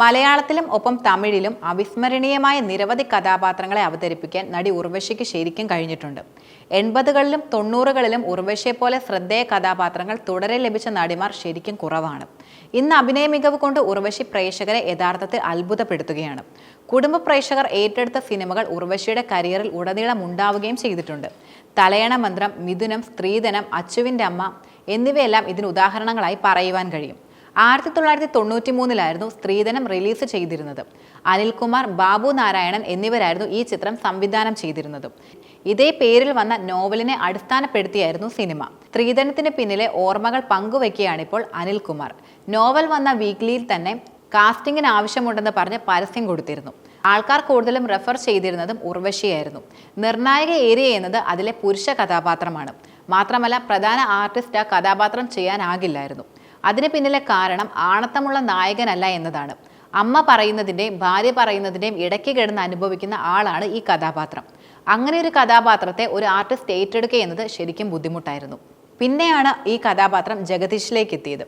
മലയാളത്തിലും ഒപ്പം തമിഴിലും അവിസ്മരണീയമായ നിരവധി കഥാപാത്രങ്ങളെ അവതരിപ്പിക്കാൻ നടി ഉർവശിക്ക് ശരിക്കും കഴിഞ്ഞിട്ടുണ്ട്. എൺപതുകളിലും തൊണ്ണൂറുകളിലും ഉർവശിയെ പോലെ ശ്രദ്ധേയ കഥാപാത്രങ്ങൾ തുടരെ ലഭിച്ച നടിമാർ ശരിക്കും കുറവാണ്. ഇന്ന് അഭിനയ മികവ് കൊണ്ട് ഉർവശി പ്രേക്ഷകരെ യഥാർത്ഥത്തിൽ അത്ഭുതപ്പെടുത്തുകയാണ്. കുടുംബ പ്രേക്ഷകർ ഏറ്റെടുത്ത സിനിമകൾ ഉർവശിയുടെ കരിയറിൽ ഉടനീളം ഉണ്ടാവുകയും ചെയ്തിട്ടുണ്ട്. തലയണ മന്ത്രം മിഥുനം സ്ത്രീധനം അച്ചുവിന്റെ അമ്മ എന്നിവയെല്ലാം ഇതിന് ഉദാഹരണങ്ങളായി പറയുവാൻ കഴിയും. ആയിരത്തി തൊള്ളായിരത്തി തൊണ്ണൂറ്റി മൂന്നിലായിരുന്നു സ്ത്രീധനം റിലീസ് ചെയ്തിരുന്നത്. അനിൽകുമാർ ബാബു നാരായണൻ എന്നിവരായിരുന്നു ഈ ചിത്രം സംവിധാനം ചെയ്തിരുന്നത്. ഇതേ പേരിൽ വന്ന നോവലിനെ അടിസ്ഥാനപ്പെടുത്തിയായിരുന്നു സിനിമ. സ്ത്രീധനത്തിന് പിന്നിലെ ഓർമ്മകൾ പങ്കുവയ്ക്കുകയാണിപ്പോൾ അനിൽകുമാർ. നോവൽ വന്ന വീക്ക്ലിയിൽ തന്നെ കാസ്റ്റിംഗിന് ആവശ്യമുണ്ടെന്ന് പറഞ്ഞ് പരസ്യം കൊടുത്തിരുന്നു. ആൾക്കാർ കൂടുതലും റെഫർ ചെയ്തിരുന്നതും ഉർവശിയായിരുന്നു. നിർണായക ഏരിയ എന്നത് അതിലെ പുരുഷ കഥാപാത്രമാണ്. മാത്രമല്ല പ്രധാന ആർട്ടിസ്റ്റ് ആ കഥാപാത്രം ചെയ്യാനാകില്ലായിരുന്നു. അതിന് പിന്നിലെ കാരണം ആണത്തമുള്ള നായകനല്ല എന്നതാണ്. അമ്മ പറയുന്നതിന്റെയും ഭാര്യ പറയുന്നതിന്റെയും ഇടയ്ക്ക് കിടന്ന് അനുഭവിക്കുന്ന ആളാണ് ഈ കഥാപാത്രം. അങ്ങനെ ഒരു കഥാപാത്രത്തെ ഒരു ആർട്ടിസ്റ്റ് ഏറ്റെടുക്കുക എന്നത് ശരിക്കും ബുദ്ധിമുട്ടായിരുന്നു. പിന്നെയാണ് ഈ കഥാപാത്രം ജഗദീഷിലേക്ക് എത്തിയത്.